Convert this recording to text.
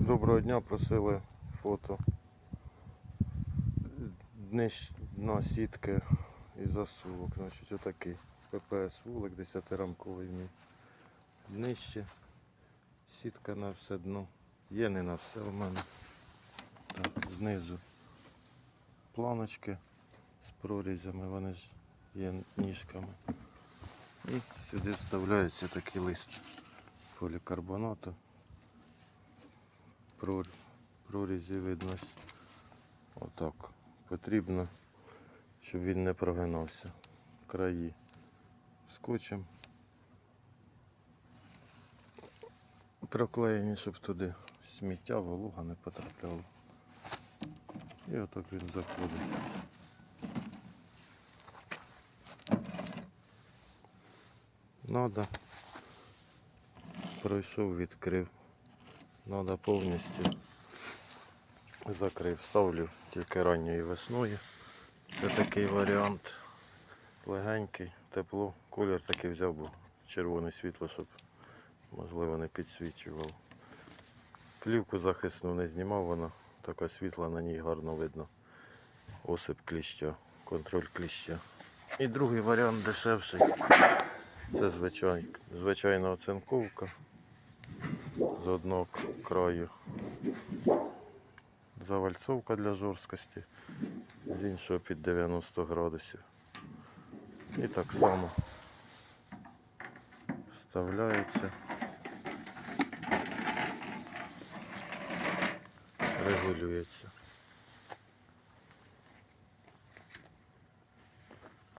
Доброго дня, просили фото дна сітки і засувок. Значить, отакий ППС вулик 10-рамковий мій. Днище, сітка на все дно. Є не на все у мене. Так, знизу планочки з прорізями, вони ж є ніжками. І сюди вставляється такий лист полікарбонату. Прор- Прорізі видно. Отак. Потрібно, щоб він не прогинався. Краї скотчем. Проклеєні, щоб туди сміття, волуга не потрапляло. І отак він заходить. Надо. Пройшов, відкрив. Надо повністю закрив, ставлю тільки ранньою весною. Це такий варіант. Легенький, тепло. Колір такий взяв, бо червоне світло, щоб можливо не підсвічував. Плівку захисну не знімав, вона така світла, на ній гарно видно. Осип кліща, контроль кліща. І другий варіант дешевший. Це звичай, звичайна оцинковка з одного краю. Завальцовка для жорсткості, з іншого під 90 градусів. І так само вставляється. Регулюється.